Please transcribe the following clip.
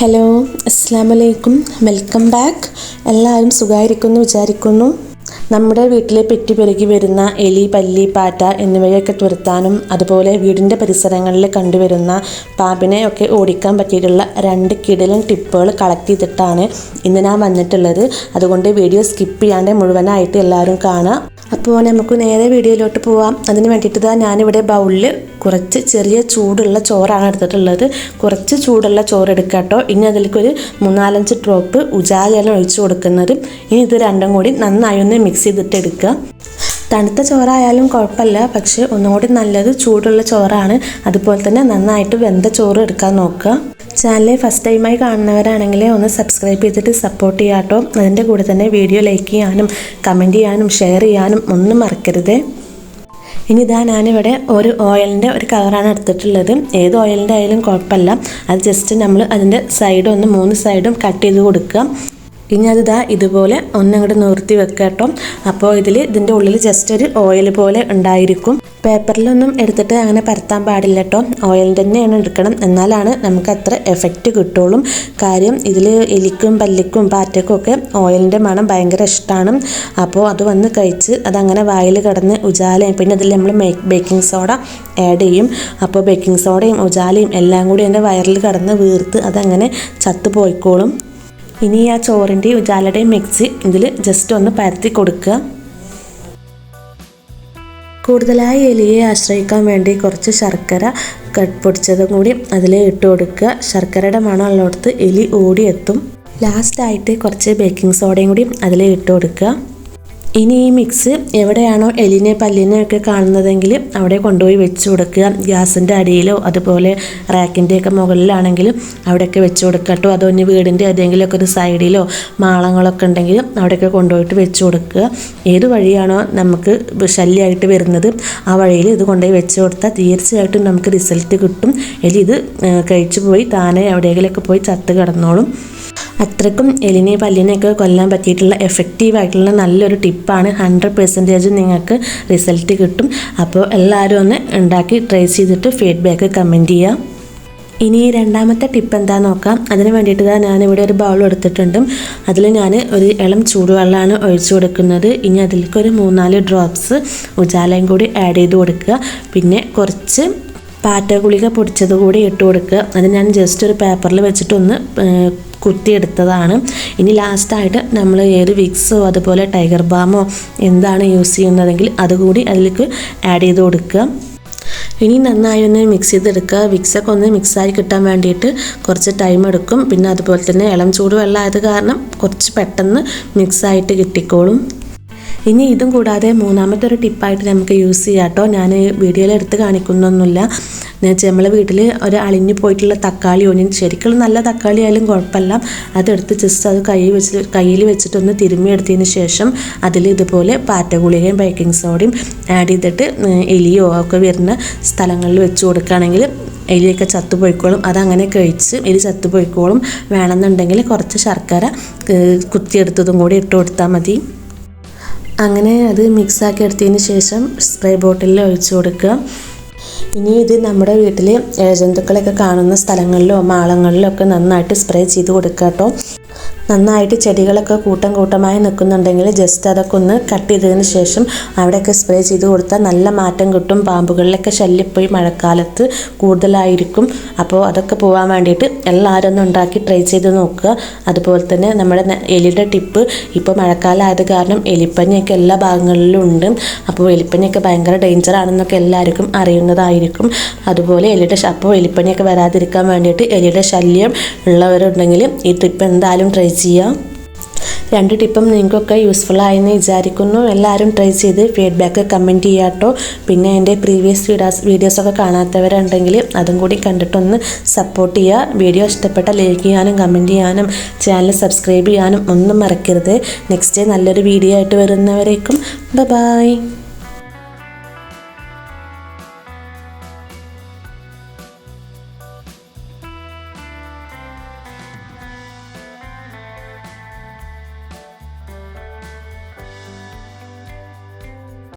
Hello അസ്സാം വലൈക്കും welcome back എല്ലാവരും സുഖമായിരിക്കുന്നു വിചാരിക്കുന്നു. നമ്മുടെ വീട്ടിലെ പെറ്റി പെരുകി വരുന്ന എലി പല്ലി പാറ്റ എന്നിവയൊക്കെ തുരത്താനും അതുപോലെ വീടിന്റെ പരിസരങ്ങളിൽ കണ്ടുവരുന്ന പാമ്പിനെ ഒക്കെ ഓടിക്കാൻ പറ്റിയിട്ടുള്ള രണ്ട് കിടലൻ ടിപ്പുകൾ കളക്ട് ചെയ്തിട്ടാണ് ഇന്ന് ഞാൻ വന്നിട്ടുള്ളത്. അതുകൊണ്ട് വീഡിയോ സ്കിപ്പ് ചെയ്യാണ്ട് മുഴുവനായിട്ട് എല്ലാവരും കാണുക. അപ്പോൾ നമുക്ക് നേരെ വീഡിയോയിലോട്ട് പോവാം. അതിന് വേണ്ടിയിട്ട് ഇതാ ഞാനിവിടെ ബൗളിൽ കുറച്ച് ചെറിയ ചൂടുള്ള ചോറാണ് എടുത്തിട്ടുള്ളത്. കുറച്ച് ചൂടുള്ള ചോറ് എടുക്കുക കേട്ടോ ഇനി അതിലേക്കൊരു മൂന്നാലഞ്ച് ഡ്രോപ്പ് ഉജാലയാണ് ഒഴിച്ചു കൊടുക്കുന്നത്. ഇനി ഇത് രണ്ടും കൂടി നന്നായി ഒന്ന് മിക്സ് ചെയ്തിട്ട് എടുക്കുക. തണുത്ത ചോറായാലും കുഴപ്പമില്ല പക്ഷേ ഒന്നും കൂടി നല്ലത് ചൂടുള്ള ചോറാണ്. അതുപോലെ തന്നെ നന്നായിട്ട് വെന്ത ചോറ് എടുക്കാൻ നോക്കുക. ചാനൽ ഫസ്റ്റ് ടൈമായി കാണുന്നവരാണെങ്കിൽ ഒന്ന് സബ്സ്ക്രൈബ് ചെയ്തിട്ട് സപ്പോർട്ട് ചെയ്യാം കേട്ടോ അതിന്റെ കൂടെ തന്നെ വീഡിയോ ലൈക്ക് ചെയ്യാനും കമന്റ് ചെയ്യാനും ഷെയർ ചെയ്യാനും ഒന്നും മറക്കരുത്. ഇനി ഇതാ ഞാനിവിടെ ഒരു ഓയിലിന്റെ ഒരു കളറാണ് എടുത്തിട്ടുള്ളത്. ഏത് ഓയിലിന്റെ ആയാലും കുഴപ്പമില്ല. അത് ജസ്റ്റ് നമ്മൾ അതിന്റെ സൈഡ് ഒന്ന് മൂന്ന് സൈഡും കട്ട് ചെയ്ത് കൊടുക്കുക. ഇനി അത് ഇതാ ഇതുപോലെ ഒന്നങ്ങോട്ട് നിർത്തി വെക്കുക കേട്ടോ അപ്പോൾ ഇതിൽ ഇതിന്റെ ഉള്ളിൽ ജസ്റ്റ് ഒരു ഓയിൽ പോലെ ഉണ്ടായിരിക്കും. പേപ്പറിലൊന്നും എടുത്തിട്ട് അങ്ങനെ പരത്താൻ പാടില്ല കേട്ടോ ഓയിൽ തന്നെയാണ് എടുക്കണം. എന്നാലാണ് നമുക്ക് അത്ര എഫക്റ്റ് കിട്ടുള്ളൂ. കാര്യം ഇതിൽ എലിക്കും പല്ലിക്കും പാറ്റക്കും ഒക്കെ ഓയിലിന്റെ മണം ഭയങ്കര ഇഷ്ടമാണ് അപ്പോൾ അത് വന്ന് കഴിച്ച് അതങ്ങനെ വായിൽ കിടന്ന് ഉജാലയും പിന്നെ അതിൽ നമ്മൾ ബേക്കിംഗ് സോഡ ആഡ് ചെയ്യും. അപ്പോൾ ബേക്കിംഗ് സോഡയും ഉജാലയും എല്ലാം കൂടി എന്റെ വയറിൽ കിടന്ന് വീർത്ത് അതങ്ങനെ ചത്തു പോയിക്കോളും. ഇനി ആ ചോറിന്റെയും ഉജാലയുടെയും മിക്സ് ഇതിൽ ജസ്റ്റ് ഒന്ന് പരത്തി കൊടുക്കുക. കൂടുതലായി എലിയെ ആശ്രയിക്കാൻ വേണ്ടി കുറച്ച് ശർക്കര പൊടിച്ചതും കൂടി അതിൽ ഇട്ട് കൊടുക്കുക. ശർക്കരയുടെ മണമുള്ളടത്ത് എലി ഓടിയെത്തും. ലാസ്റ്റായിട്ട് കുറച്ച് ബേക്കിംഗ് സോഡയും കൂടി അതിൽ ഇട്ട് കൊടുക്കുക. ഇനി ഈ മിക്സ് എവിടെയാണോ എലിനെ പല്ലിനെ ഒക്കെ കാണുന്നതെങ്കിൽ അവിടെ കൊണ്ടുപോയി വെച്ച് കൊടുക്കുക. ഗ്യാസിന്റെ അടിയിലോ അതുപോലെ റാക്കിന്റെയൊക്കെ മുകളിലാണെങ്കിലും അവിടെയൊക്കെ വെച്ച് കൊടുക്കുക കേട്ടോ. അതോ ഇനി വീടിന്റെ ഏതെങ്കിലുമൊക്കെ ഒരു സൈഡിലോ മാളങ്ങളൊക്കെ ഉണ്ടെങ്കിൽ അവിടെയൊക്കെ കൊണ്ടുപോയിട്ട് വെച്ച് കൊടുക്കുക. ഏത് വഴിയാണോ നമുക്ക് ശല്യമായിട്ട് വരുന്നത് ആ വഴിയിൽ ഇത് കൊണ്ടുപോയി വെച്ച് കൊടുത്താൽ തീർച്ചയായിട്ടും നമുക്ക് റിസൾട്ട് കിട്ടും. എലി ഇത് കഴിച്ചു പോയി താനെ എവിടെയെങ്കിലുമൊക്കെ പോയി ചത്ത് കിടന്നോളും. അത്രക്കും എലിനെ പല്ലിനെയൊക്കെ കൊല്ലാൻ പറ്റിയിട്ടുള്ള എഫക്റ്റീവ് ആയിട്ടുള്ള നല്ലൊരു ടിപ്പാണ് ഹൺഡ്രഡ് പെർസെന്റേജ് നിങ്ങൾക്ക് റിസൾട്ട് കിട്ടും. അപ്പോൾ എല്ലാവരും ഒന്ന് ഉണ്ടാക്കി ട്രൈ ചെയ്തിട്ട് ഫീഡ്ബാക്ക് കമന്റ് ചെയ്യുക ഇനി രണ്ടാമത്തെ ടിപ്പ് എന്താ നോക്കാം. അതിന് വേണ്ടിയിട്ട് ഞാൻ ഇവിടെ ഒരു ബൗൾ എടുത്തിട്ടുണ്ട്. അതിൽ ഞാൻ ഒരു ഇളം ചൂടുവെള്ളമാണ് ഒഴിച്ചു കൊടുക്കുന്നത്. ഇനി അതിലേക്ക് ഒരു മൂന്നാൽ ഡ്രോപ്സ് ഉജാലയും കൂടി ആഡ് ചെയ്ത് കൊടുക്കുക. പിന്നെ കുറച്ച് പാറ്റ ഗുളിക പൊടിച്ചത് കൂടി ഇട്ട് കൊടുക്കുക. അത് ഞാൻ ജസ്റ്റ് ഒരു പേപ്പറിൽ വെച്ചിട്ടൊന്ന് കുത്തിയെടുത്തതാണ്. ഇനി ലാസ്റ്റായിട്ട് നമ്മൾ ഏത് വിക്സോ അതുപോലെ ടൈഗർ ബാമോ എന്താണ് യൂസ് ചെയ്യുന്നതെങ്കിൽ അതുകൂടി അതിലേക്ക് ആഡ് ചെയ്ത് കൊടുക്കുക. ഇനി നന്നായി ഒന്ന് മിക്സ് ചെയ്തെടുക്കുക. വിക്സൊക്കെ ഒന്ന് മിക്സായി കിട്ടാൻ വേണ്ടിയിട്ട് കുറച്ച് ടൈം എടുക്കും. പിന്നെ അതുപോലെ തന്നെ ഇളം ചൂട് വെള്ളമായത് കാരണം കുറച്ച് പെട്ടെന്ന് മിക്സായിട്ട് കിട്ടിക്കോളും. ഇനി ഇതും കൂടാതെ മൂന്നാമത്തെ ഒരു ടിപ്പായിട്ട് നമുക്ക് യൂസ് ചെയ്യാം കേട്ടോ ഞാൻ വീഡിയോയിൽ എടുത്ത് കാണിക്കുന്നൊന്നുമില്ല. നമ്മളെ വീട്ടിൽ ഒരു അളിഞ്ഞു പോയിട്ടുള്ള തക്കാളി ഒന്നിന് ശരിക്കും നല്ല തക്കാളി ആയാലും കുഴപ്പമില്ല. അതെടുത്ത് ജസ്റ്റ് അത് കൈ വെച്ച് കയ്യിൽ വെച്ചിട്ടൊന്ന് തിരുമ്മിയെടുത്തതിന് ശേഷം അതിൽ ഇതുപോലെ പാറ്റ ഗുളികയും ബേക്കിംഗ് സോഡയും ആഡ് ചെയ്തിട്ട് എലിയോ ഒക്കെ വരുന്ന സ്ഥലങ്ങളിൽ വെച്ച് കൊടുക്കുകയാണെങ്കിൽ എലിയൊക്കെ ചത്തുപോയിക്കോളും. അതങ്ങനെ കഴിച്ച് എലി ചത്തുപോയിക്കോളും. വേണമെന്നുണ്ടെങ്കിൽ കുറച്ച് ശർക്കര കുത്തിയെടുത്തതും കൂടി ഇട്ട് കൊടുത്താൽ മതി. അങ്ങനെ അത് മിക്സാക്കി എടുത്തതിന് ശേഷം സ്പ്രേ ബോട്ടിലിൽ ഒഴിച്ചു കൊടുക്കുക. ഇനി ഇത് നമ്മുടെ വീട്ടിൽ ജന്തുക്കളൊക്കെ കാണുന്ന സ്ഥലങ്ങളിലോ മാളങ്ങളിലോ ഒക്കെ നന്നായിട്ട് സ്പ്രേ ചെയ്ത് കൊടുക്കുക കേട്ടോ. നന്നായിട്ട് ചെടികളൊക്കെ കൂട്ടം കൂട്ടമായി നിൽക്കുന്നുണ്ടെങ്കിൽ ജസ്റ്റ് അതൊക്കെ ഒന്ന് കട്ട് ചെയ്തതിന് ശേഷം അവിടെയൊക്കെ സ്പ്രേ ചെയ്ത് കൊടുത്താൽ നല്ല മാറ്റം കിട്ടും. പാമ്പുകളിലൊക്കെ ശല്യപ്പോയി മഴക്കാലത്ത് കൂടുതലായിരിക്കും. അപ്പോൾ അതൊക്കെ പോകാൻ വേണ്ടിയിട്ട് എല്ലാവരും ഒന്ന് ഉണ്ടാക്കി ട്രൈ ചെയ്ത് നോക്കുക. അതുപോലെ തന്നെ നമ്മുടെ എലിയുടെ ടിപ്പ് ഇപ്പോൾ മഴക്കാലമായത് കാരണം എലിപ്പനിയൊക്കെ എല്ലാ ഭാഗങ്ങളിലും ഉണ്ട്. അപ്പോൾ എലിപ്പനിയൊക്കെ ഭയങ്കര ഡേഞ്ചർ ആണെന്നൊക്കെ എല്ലാവർക്കും അറിയുന്നതായിരിക്കും. അതുപോലെ എലിയുടെ അപ്പോൾ എലിപ്പനിയൊക്കെ വരാതിരിക്കാൻ വേണ്ടിയിട്ട് എലിയുടെ ശല്യം ഉള്ളവരുണ്ടെങ്കിൽ ഈ ടിപ്പ് എന്തായാലും ട്രൈ ചെയ്യാം രണ്ട് ടിപ്പും നിങ്ങൾക്കൊക്കെ യൂസ്ഫുൾ ആയെന്ന് വിചാരിക്കുന്നു. എല്ലാവരും ട്രൈ ചെയ്ത് ഫീഡ്ബാക്ക് കമന്റ് ചെയ്യുക കേട്ടോ. പിന്നെ എന്റെ പ്രീവിയസ് വീഡിയോസ് വീഡിയോസൊക്കെ കാണാത്തവരുണ്ടെങ്കിൽ അതും കൂടി കണ്ടിട്ടൊന്ന് സപ്പോർട്ട് ചെയ്യുക. വീഡിയോ ഇഷ്ടപ്പെട്ട ലൈക്ക് ചെയ്യാനും കമന്റ് ചെയ്യാനും ചാനൽ സബ്സ്ക്രൈബ് ചെയ്യാനും ഒന്നും മറക്കരുത്. നെക്സ്റ്റ് ഡേ നല്ലൊരു വീഡിയോ ആയിട്ട് വരുന്നവരേക്കും. ബൈ